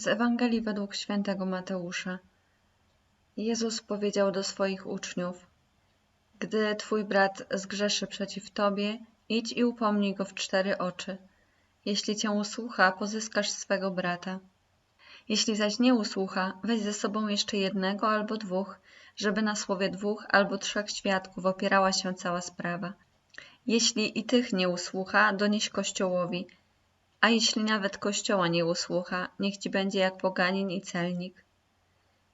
Z Ewangelii według świętego Mateusza. Jezus powiedział do swoich uczniów: Gdy twój brat zgrzeszy przeciw tobie, idź i upomnij go w cztery oczy. Jeśli cię usłucha, pozyskasz swego brata. Jeśli zaś nie usłucha, weź ze sobą jeszcze jednego albo dwóch, żeby na słowie dwóch albo trzech świadków opierała się cała sprawa. Jeśli i tych nie usłucha, donieś Kościołowi, a jeśli nawet Kościoła nie usłucha, niech ci będzie jak poganin i celnik.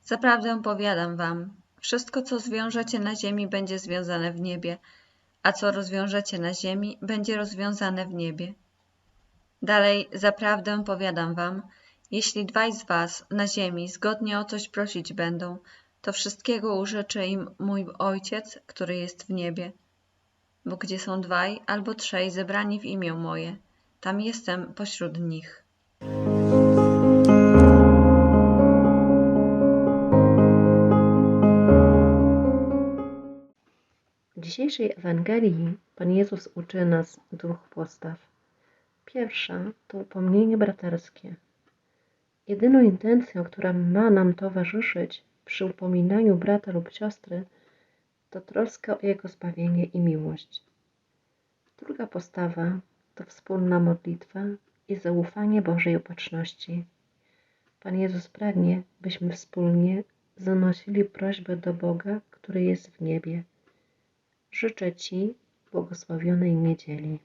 Zaprawdę powiadam wam, wszystko co zwiążecie na ziemi będzie związane w niebie, a co rozwiążecie na ziemi będzie rozwiązane w niebie. Dalej, zaprawdę powiadam wam, jeśli dwaj z was na ziemi zgodnie o coś prosić będą, to wszystkiego urzeczy im mój Ojciec, który jest w niebie. Bo gdzie są dwaj albo trzej zebrani w imię moje, tam jestem pośród nich. W dzisiejszej Ewangelii Pan Jezus uczy nas dwóch postaw. Pierwsza to upomnienie braterskie. Jedyną intencją, która ma nam towarzyszyć przy upominaniu brata lub siostry, to troska o jego zbawienie i miłość. Druga postawa to wspólna modlitwa i zaufanie Bożej opatrzności. Pan Jezus pragnie, byśmy wspólnie zanosili prośbę do Boga, który jest w niebie. Życzę Ci błogosławionej niedzieli.